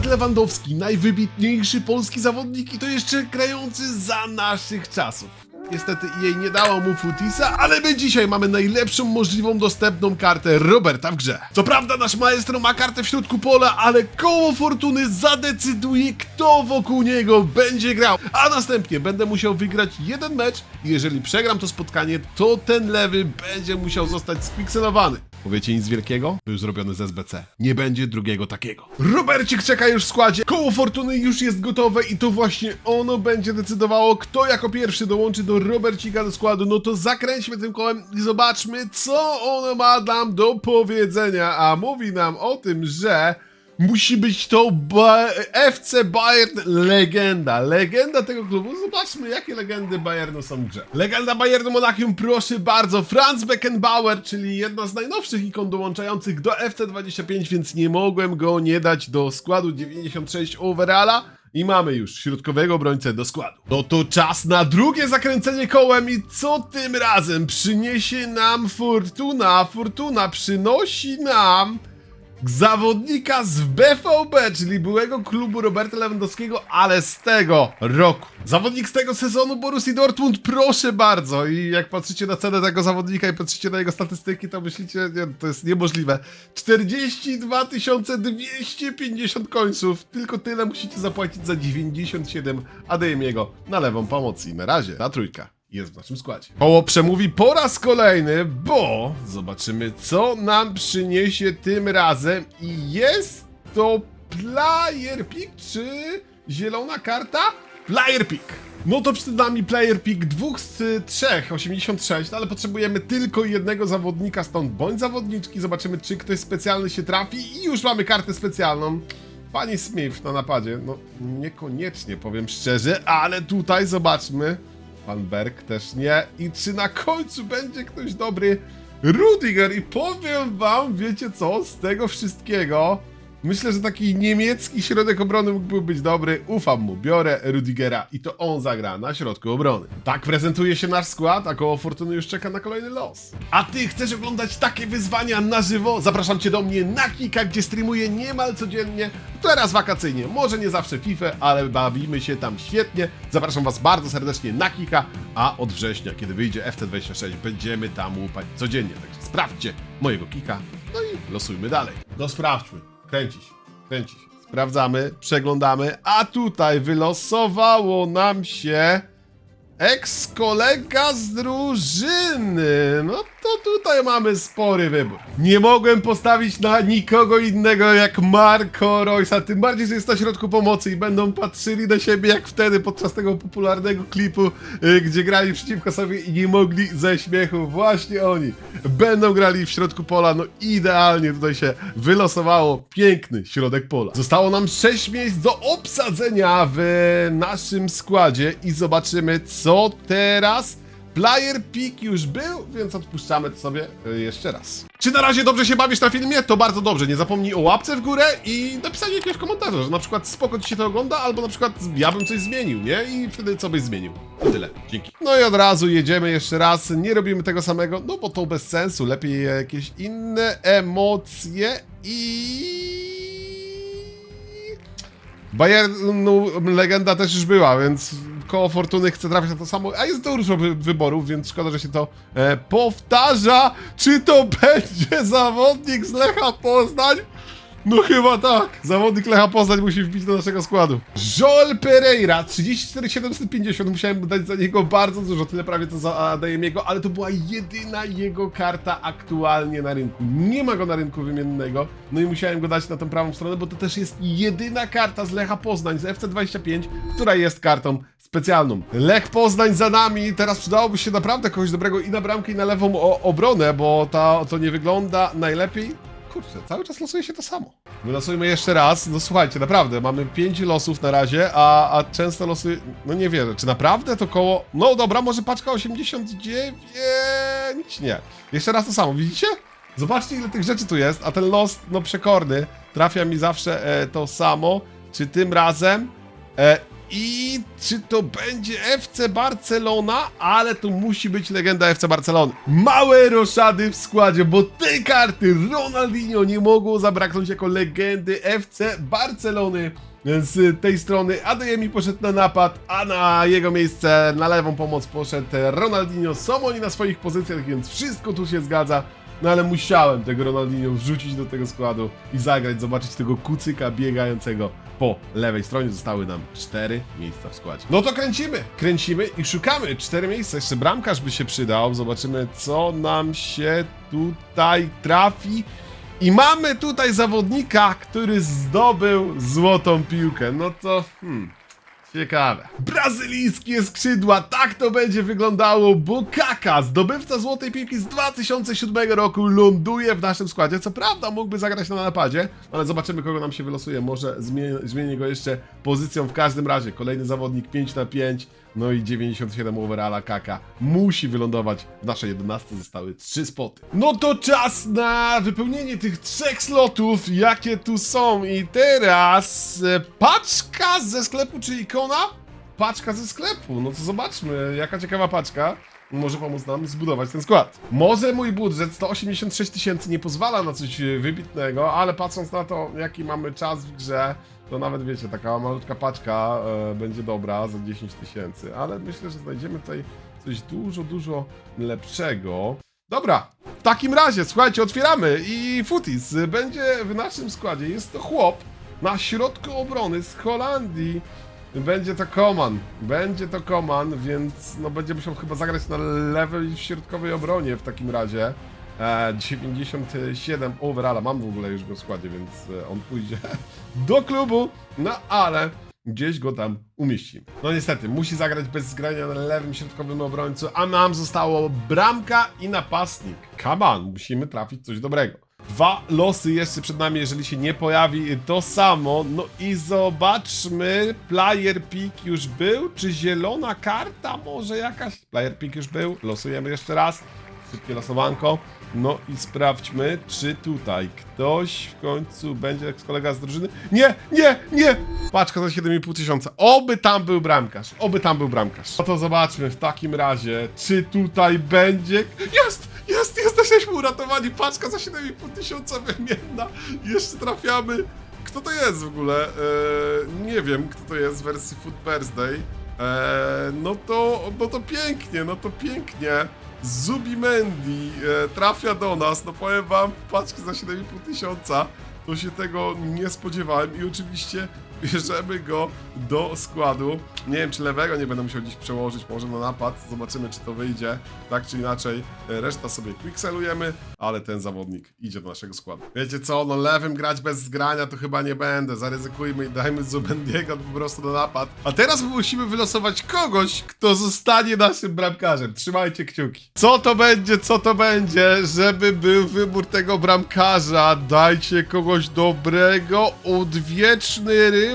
Robert Lewandowski, najwybitniejszy polski zawodnik i to jeszcze grający za naszych czasów. Niestety jej nie dało mu Futisa, ale my dzisiaj mamy najlepszą możliwą dostępną kartę Roberta w grze. Co prawda nasz maestro ma kartę w środku pola, ale koło fortuny zadecyduje kto wokół niego będzie grał. A następnie będę musiał wygrać jeden mecz i jeżeli przegram to spotkanie, to ten lewy będzie musiał zostać spikselowany. Powiecie nic wielkiego? Był zrobiony z SBC. Nie będzie drugiego takiego. Robercik czeka już w składzie. Koło fortuny już jest gotowe i to właśnie ono będzie decydowało, kto jako pierwszy dołączy do Robercika do składu. No to zakręćmy tym kołem i zobaczmy, co ono ma nam do powiedzenia. A mówi nam o tym, że musi być to ba FC Bayern legenda. Legenda tego klubu. Zobaczmy, jakie legendy Bayernu są grze. Legenda Bayernu Monachium, proszę bardzo. Franz Beckenbauer, czyli jedna z najnowszych ikon dołączających do FC25, więc nie mogłem go nie dać do składu 96 overalla. I mamy już środkowego obrońcę do składu. No to czas na drugie zakręcenie kołem i co tym razem przyniesie nam Fortuna? Fortuna przynosi nam zawodnika z BVB, czyli byłego klubu Roberta Lewandowskiego, ale z tego roku. Zawodnik z tego sezonu Borussii Dortmund, proszę bardzo. I jak patrzycie na cenę tego zawodnika i patrzycie na jego statystyki, to myślicie, nie, to jest niemożliwe. 42 250 końców. Tylko tyle musicie zapłacić za 97 Adeyemiego na lewą pomoc. I na razie ta trójka jest w naszym składzie. Koło przemówi po raz kolejny, bo zobaczymy, co nam przyniesie tym razem. I jest to player pick, czy zielona karta? Player pick. No to przed nami player pick dwóch z trzech, 86, no ale potrzebujemy tylko jednego zawodnika stąd, bądź zawodniczki. Zobaczymy, czy ktoś specjalny się trafi i już mamy kartę specjalną. Pani Smith na napadzie, no niekoniecznie powiem szczerze, ale tutaj zobaczmy. Pan Berg też nie. I czy na końcu będzie ktoś dobry? Rudiger i powiem wam, wiecie co, z tego wszystkiego myślę, że taki niemiecki środek obrony mógłby być dobry. Ufam mu, biorę Rudigera i to on zagra na środku obrony. Tak prezentuje się nasz skład, a koło Fortuny już czeka na kolejny los. A ty chcesz oglądać takie wyzwania na żywo? Zapraszam cię do mnie na Kika, gdzie streamuję niemal codziennie. Teraz wakacyjnie, może nie zawsze FIFA, ale bawimy się tam świetnie. Zapraszam was bardzo serdecznie na Kika, a od września, kiedy wyjdzie FT26, będziemy tam łupać codziennie. Także sprawdźcie mojego Kika, no i losujmy dalej. No sprawdźmy. Kręci się, kręci się. Sprawdzamy, przeglądamy, a tutaj wylosowało nam się ex-kolega z drużyny. No to tutaj mamy spory wybór. Nie mogłem postawić na nikogo innego jak Marco Roysa, tym bardziej, że jest na środku pomocy i będą patrzyli na siebie jak wtedy podczas tego popularnego klipu, y, gdzie grali przeciwko sobie i nie mogli ze śmiechu. Właśnie oni będą grali w środku pola, no idealnie tutaj się wylosowało. Piękny środek pola. Zostało nam 6 miejsc do obsadzenia w naszym składzie i zobaczymy co teraz. Player pick już był, więc odpuszczamy to sobie y, jeszcze raz. Czy na razie dobrze się bawisz na filmie? To bardzo dobrze. Nie zapomnij o łapce w górę i napisaniu jakiegoś komentarza, że na przykład spoko ci się to ogląda, albo na przykład ja bym coś zmienił, nie? I wtedy co byś zmienił. I tyle. Dzięki. No i od razu jedziemy jeszcze raz. Nie robimy tego samego, no bo to bez sensu. Lepiej jakieś inne emocje i... Bayernu legenda też już była, więc koło fortuny chce trafić na to samo, a jest dużo wy wyborów, więc szkoda, że się to e, powtarza. Czy to będzie zawodnik z Lecha Poznań? No chyba tak. Zawodnik Lecha Poznań musi wbić do naszego składu. Joel Pereira, 34 750. Musiałem dać za niego bardzo dużo, tyle prawie to za jego, ale to była jedyna jego karta aktualnie na rynku. Nie ma go na rynku wymiennego. No i musiałem go dać na tą prawą stronę, bo to też jest jedyna karta z Lecha Poznań, z FC25, która jest kartą specjalną. Lech Poznań za nami, teraz przydałoby się naprawdę kogoś dobrego i na bramkę i na lewą obronę, bo ta, to nie wygląda najlepiej. Kurczę, cały czas losuje się to samo. Wylosujmy jeszcze raz. No słuchajcie, naprawdę, mamy 5 losów na razie, a, a często losy... No nie wierzę, czy naprawdę to koło... No dobra, może paczka 89? Nie. Jeszcze raz to samo, widzicie? Zobaczcie ile tych rzeczy tu jest, a ten los, no przekorny, trafia mi zawsze e, to samo. Czy tym razem... E, i czy to będzie FC Barcelona, ale tu musi być legenda FC Barcelony. Małe roszady w składzie, bo te karty Ronaldinho nie mogło zabraknąć jako legendy FC Barcelony. Z tej strony Adeyemi poszedł na napad, a na jego miejsce na lewą pomoc poszedł Ronaldinho. Są oni na swoich pozycjach, więc wszystko tu się zgadza. No ale musiałem tego Ronaldinho wrzucić do tego składu i zagrać, zobaczyć tego kucyka biegającego po lewej stronie. Zostały nam cztery miejsca w składzie. No to kręcimy, kręcimy i szukamy. Cztery miejsca, jeszcze bramkarz by się przydał. Zobaczymy, co nam się tutaj trafi. I mamy tutaj zawodnika, który zdobył złotą piłkę. No to, hmm, Ciekawe. Brazylijskie skrzydła, tak to będzie wyglądało, bo Kaka, zdobywca złotej piłki z 2007 roku, ląduje w naszym składzie. Co prawda mógłby zagrać na napadzie, ale zobaczymy kogo nam się wylosuje. Może zmienię, zmienię go jeszcze pozycją w każdym razie. Kolejny zawodnik 5 na 5 no i 97 overalla Kaka musi wylądować w naszej 11. Zostały 3 spoty. No to czas na wypełnienie tych trzech slotów, jakie tu są. I teraz e, paczka ze sklepu czy ikona? Paczka ze sklepu. No to zobaczmy, jaka ciekawa paczka może pomóc nam zbudować ten skład. Może mój budżet 186 tysięcy nie pozwala na coś e, wybitnego, ale patrząc na to, jaki mamy czas w grze, to nawet wiecie, taka malutka paczka e, będzie dobra za 10 tysięcy, ale myślę, że znajdziemy tutaj coś dużo, dużo lepszego. Dobra, w takim razie, słuchajcie, otwieramy i Futis będzie w naszym składzie. Jest to chłop na środku obrony z Holandii. Będzie to Koman, będzie to Koman, więc no będzie musiał chyba zagrać na lewej środkowej obronie w takim razie. E, 97 overalla, mam w ogóle już go w składzie, więc e, on pójdzie do klubu, no ale gdzieś go tam umieścimy. No niestety, musi zagrać bez zgrania na lewym środkowym obrońcu, a nam zostało bramka i napastnik. On, musimy trafić coś dobrego. Dwa losy jeszcze przed nami, jeżeli się nie pojawi to samo. No i zobaczmy, player pick już był, czy zielona karta może jakaś? Player pick już był, losujemy jeszcze raz. Szybkie losowanko. No i sprawdźmy, czy tutaj ktoś w końcu będzie jak kolega z drużyny. Nie, nie, nie! Paczka za 7,5 tysiąca. Oby tam był bramkarz. Oby tam był bramkarz. No to zobaczmy w takim razie, czy tutaj będzie. Jest! Jest! Jesteśmy uratowani! Paczka za 7,5 tysiąca wymienna. Jeszcze trafiamy. Kto to jest w ogóle? Eee, nie wiem, kto to jest w wersji Food Birthday. Eee, no to, no to pięknie, no to pięknie. Zubimendi e, trafia do nas, no powiem wam, paczki za 7,5 tysiąca, to się tego nie spodziewałem i oczywiście bierzemy go do składu. Nie wiem, czy lewego nie będę musiał dziś przełożyć, może na napad, zobaczymy, czy to wyjdzie, tak czy inaczej. E, Reszta sobie quickselujemy, ale ten zawodnik idzie do naszego składu. Wiecie co, no lewym grać bez zgrania to chyba nie będę, zaryzykujmy i dajmy Zubendiego po prostu na napad. A teraz musimy wylosować kogoś, kto zostanie naszym bramkarzem. Trzymajcie kciuki. Co to będzie, co to będzie, żeby był wybór tego bramkarza? Dajcie kogoś dobrego, odwieczny rywal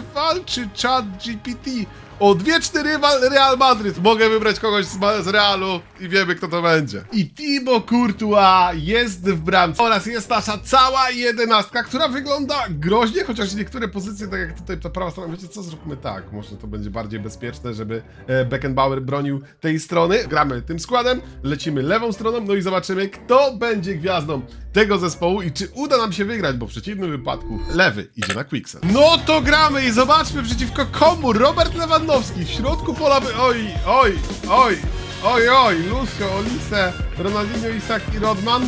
czy chat GPT? Odwieczny rywal Real Madryt. Mogę wybrać kogoś z, z Realu i wiemy kto to będzie. I Thibaut Courtois jest w bramce. Oraz jest nasza cała jedenastka, która wygląda groźnie, chociaż niektóre pozycje, tak jak tutaj ta prawa strona, wiecie co, zróbmy tak. Może to będzie bardziej bezpieczne, żeby e, Beckenbauer bronił tej strony. Gramy tym składem, lecimy lewą stroną, no i zobaczymy kto będzie gwiazdą tego zespołu i czy uda nam się wygrać, bo w przeciwnym wypadku lewy idzie na quicksell. No to gramy i zobaczmy przeciwko komu Robert Lewandowski w środku pola. Oj, oj, oj, oj, oj, Lucio, Olise, Ronaldinho, Isak i Rodman.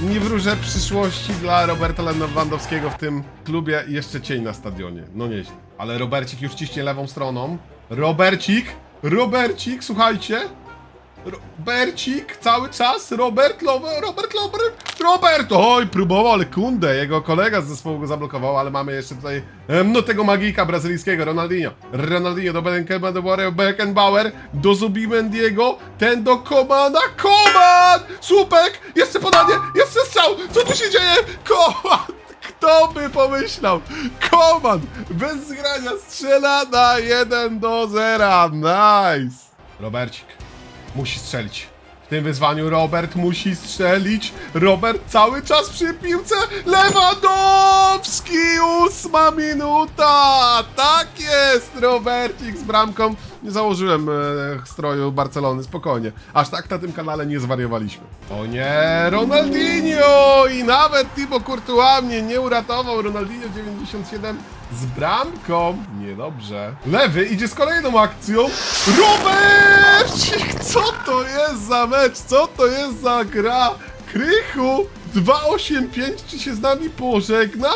Nie wróżę przyszłości dla Roberta Lewandowskiego w tym klubie. Jeszcze cień na stadionie. No nieźle. Ale Robercik już ciśnie lewą stroną. Robercik, Robercik, słuchajcie. Robercik, cały czas, Robert, Lowe, Robert, Robert, Robert, oj, próbował, ale kundę, jego kolega z zespołu go zablokował, ale mamy jeszcze tutaj, no tego magika brazylijskiego, Ronaldinho, Ronaldinho do Beckenbauer, Beckenbauer, do Zubimendiego, ten do Komana, Koman, słupek, jeszcze podanie, jeszcze strzał, co tu się dzieje, Koman, kto by pomyślał? Koman bez zgrania strzela na 1 do 0. Nice. Robercik musi strzelić. W tym wyzwaniu Robert musi strzelić. Robert cały czas przy piłce. Lewandowski! Ósma minuta! Tak jest! Robercik z bramką. Nie założyłem e, stroju Barcelony, spokojnie. Aż tak na tym kanale nie zwariowaliśmy. O nie, Ronaldinho! I nawet Thibaut Courtois mnie nie uratował. Ronaldinho 97 z bramką. Niedobrze. Lewy idzie z kolejną akcją. Robercik! Co to jest za mecz? Co to jest za gra? Krychu 285 czy się z nami pożegna?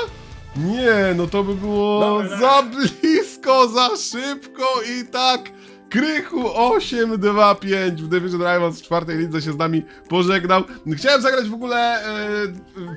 Nie, no to by było Dobra, za blisko, za szybko i tak. Krychu 825 w Division Rivals w czwartej lidze się z nami pożegnał. Chciałem zagrać w ogóle e,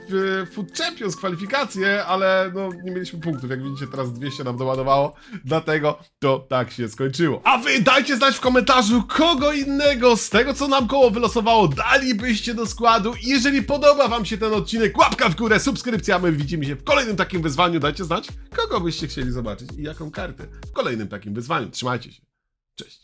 w Food Champions kwalifikacje, ale no nie mieliśmy punktów. Jak widzicie, teraz 200 nam doładowało, dlatego to tak się skończyło. A wy dajcie znać w komentarzu, kogo innego z tego, co nam koło wylosowało, dalibyście do składu. Jeżeli podoba wam się ten odcinek, łapka w górę, subskrypcja, my widzimy się w kolejnym takim wyzwaniu. Dajcie znać, kogo byście chcieli zobaczyć i jaką kartę w kolejnym takim wyzwaniu. Trzymajcie się. ich